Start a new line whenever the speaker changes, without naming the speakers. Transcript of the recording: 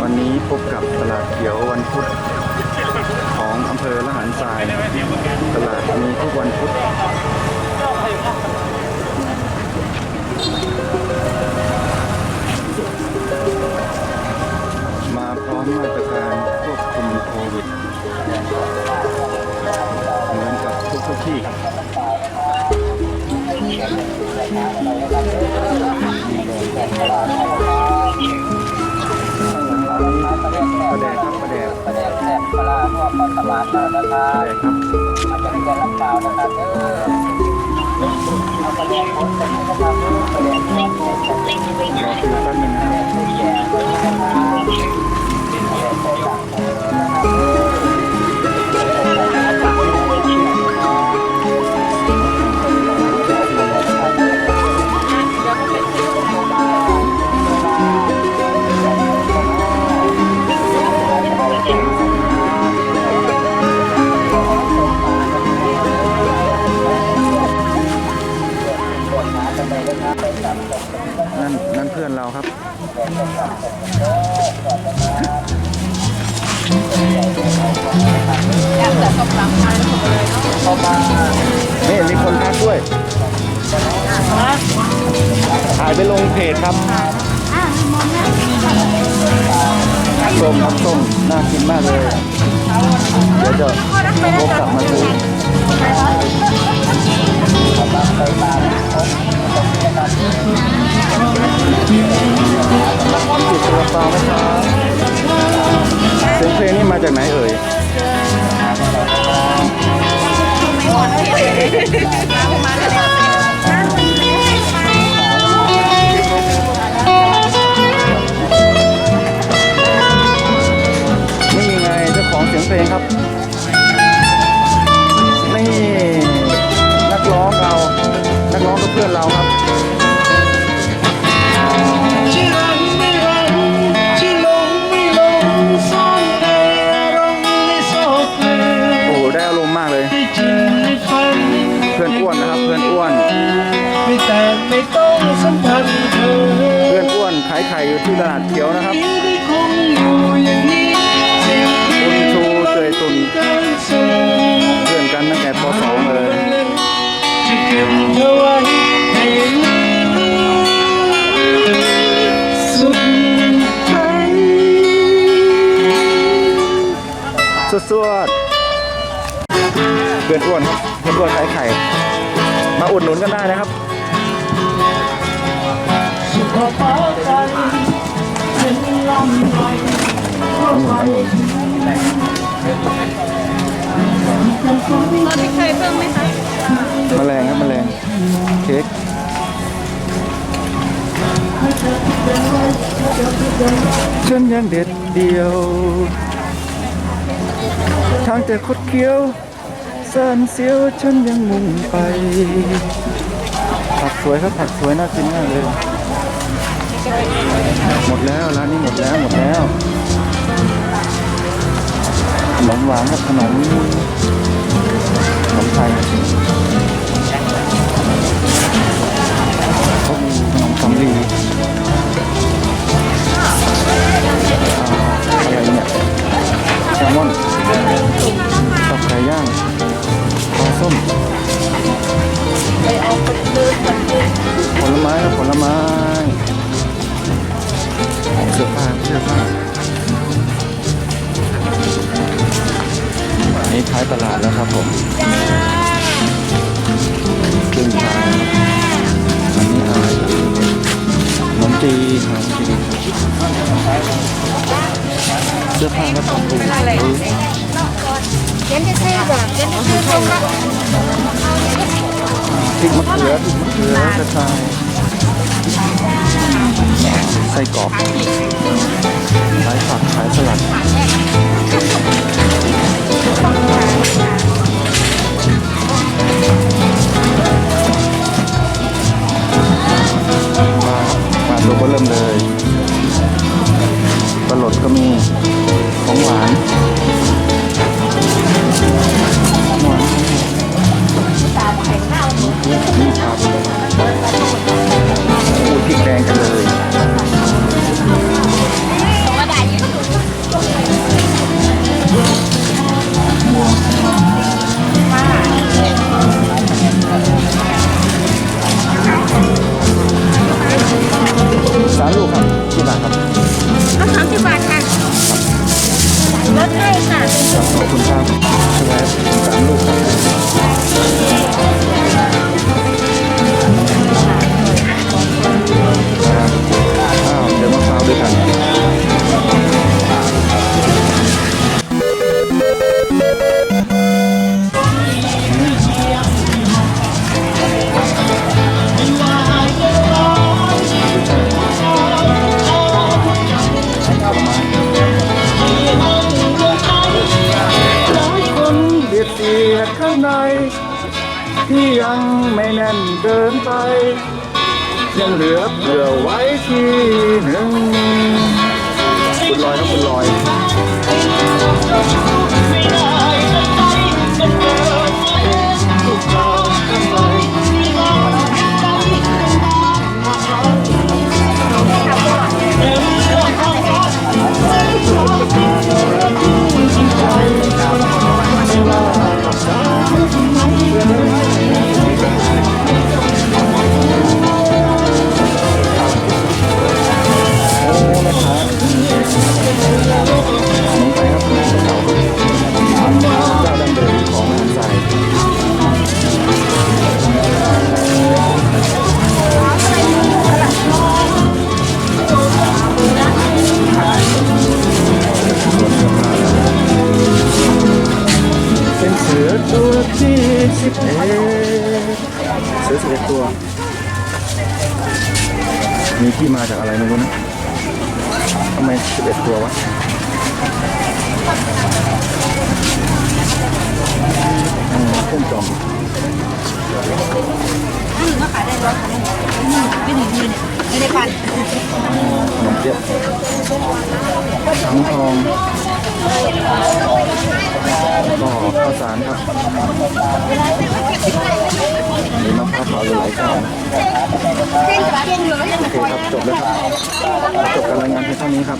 วันนี้พบกับตลาดเขียววันพุธของอำเภอละหารทราย ตลาดมีทุกวันพุธมาพร้อมมาตรการควบคุมโควิด เหมือนกับทุกทุ
ลาทอดปลาสลัดแล้วนะครั
ประ
บ
แดกครับ
มาจากแกนลำเปล่านะครับเด้อเอาปลาแดงคนเป็นนะครับปลาแดงคน นั่
นนั่นเพื่อนเราครับ นี่มีคนทักด้วย ถ่ายไปลงเพจครับส้มครับส้มน่ากินมากเลย เดี๋ยวจะโทรกลับมาดู สียงเพลงนี่มาจากไหนเอ่ยนี่ไงเจ้าของเสียงเพลงครับ นี่ นักร้องเรา นักร้องก็เพื่อนเราครับ
เพื่
อนอ้วนนะครับเพื่อนอ้วน
ไม่แต่ไม่ต้องสัมพันธ์เธอ
เพื่อนอ้วนขายไข่อยู่ที่ตลาดเขียวนะครับ
นี้ได้คงอยู่อย่างนี้สิ่งที่
บุญชูเตยตุนเพื่อนกันตั้งแต่ป .2 เลย
จะเก็บเธอไวให้ลืมสุดท้าย
สวด เพื่อนอ้วนครับเพื่อนอ้วนขายไข่ มาอุดหนุนกันได้นะครับ
สุขภาพใจเป็นลำไรเพราะไป
เราได้เคยเพิ่มไหมคะ
แมลงครับแมลงเค้กฉันยังเด็ดเดียว ทางแต่คดเคี้ยว เส้นเสียวฉันยังมุ่งไป ผักสวยครับผักสวยน่ากินมากเลย หมดแล้วร้านนี้หมดแล้วหมดแล้วขนมหวานครับขนมขนมไทยเขามีขนมสำลีายตลาดแล้วครับผมครึ่งทางอันนี้อะไรขนมจีนขนมจีเสื้อผ้าครับผม
เย็นจะซื้อจ้ะเย็นจะซื้อตรงละ
พริกมะเขือพริกมะเขือกระชายไส้กรอกขายผักขาย ตัวก็เริ่มเลยปลาหลดก็มีของหวานของหวานนี่ครับ ยังไม่แน่นเกินไป ยังเหลือเผื่อไว้ทีหนึ่งคุณลอยครับคุณลอย
เป็นเสื
อตัวที่สิบเอ็ดเสือสิบเอ็ดตัว มีที่มาจากอะไรไม่รู้นะทำไมสิบเอ็ดตัววะอืมเครื่องจอม
ไม่ได้ปั่น
ขนมเปี๊ยะทั้งทอง ก็ข้าวสารครับมีมะพร้าวเผาหลายๆเจ้านะ
เส้นกับเส้น
โอเคครับจบแล้วครับจบการรายงานเพียงเท่านี้ครับ